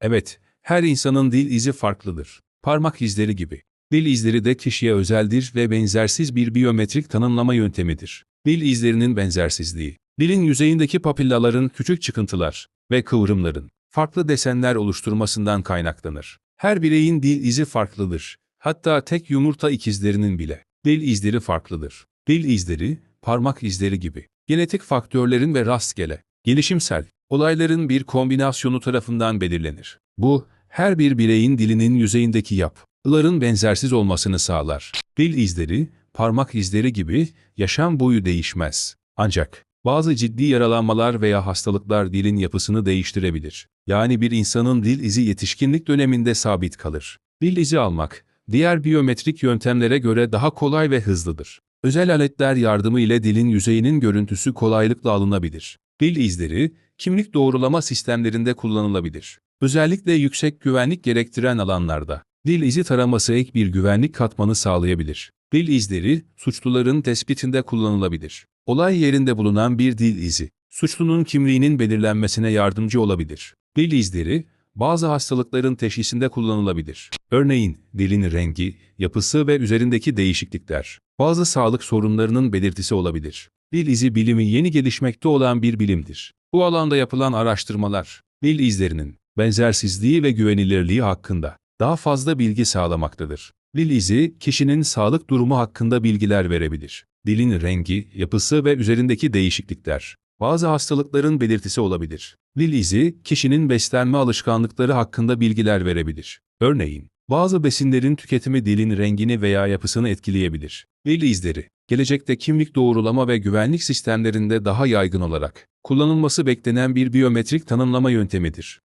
Evet, her insanın dil izi farklıdır. Parmak izleri gibi. Dil izleri de kişiye özeldir ve benzersiz bir biyometrik tanımlama yöntemidir. Dil izlerinin benzersizliği, dilin yüzeyindeki papillaların küçük çıkıntılar ve kıvrımların farklı desenler oluşturmasından kaynaklanır. Her bireyin dil izi farklıdır. Hatta tek yumurta ikizlerinin bile. Dil izleri farklıdır. Dil izleri, parmak izleri gibi. Genetik faktörlerin ve rastgele, gelişimsel olayların bir kombinasyonu tarafından belirlenir. Bu, her bir bireyin dilinin yüzeyindeki yapıların benzersiz olmasını sağlar. Dil izleri, parmak izleri gibi yaşam boyu değişmez. Ancak bazı ciddi yaralanmalar veya hastalıklar dilin yapısını değiştirebilir. Yani bir insanın dil izi yetişkinlik döneminde sabit kalır. Dil izi almak, diğer biyometrik yöntemlere göre daha kolay ve hızlıdır. Özel aletler yardımı ile dilin yüzeyinin görüntüsü kolaylıkla alınabilir. Dil izleri, kimlik doğrulama sistemlerinde kullanılabilir. Özellikle yüksek güvenlik gerektiren alanlarda. Dil izi taraması ek bir güvenlik katmanı sağlayabilir. Dil izleri, suçluların tespitinde kullanılabilir. Olay yerinde bulunan bir dil izi, suçlunun kimliğinin belirlenmesine yardımcı olabilir. Dil izleri, bazı hastalıkların teşhisinde kullanılabilir. Örneğin, dilin rengi, yapısı ve üzerindeki değişiklikler, bazı sağlık sorunlarının belirtisi olabilir. Dil izi bilimi yeni gelişmekte olan bir bilimdir. Bu alanda yapılan araştırmalar, dil izlerinin benzersizliği ve güvenilirliği hakkında daha fazla bilgi sağlamaktadır. Dil izi, kişinin sağlık durumu hakkında bilgiler verebilir. Dilin rengi, yapısı ve üzerindeki değişiklikler, bazı hastalıkların belirtisi olabilir. Dil izi, kişinin beslenme alışkanlıkları hakkında bilgiler verebilir. Örneğin, bazı besinlerin tüketimi dilin rengini veya yapısını etkileyebilir. Dil izleri, gelecekte kimlik doğrulama ve güvenlik sistemlerinde daha yaygın olarak kullanılması beklenen bir biyometrik tanımlama yöntemidir.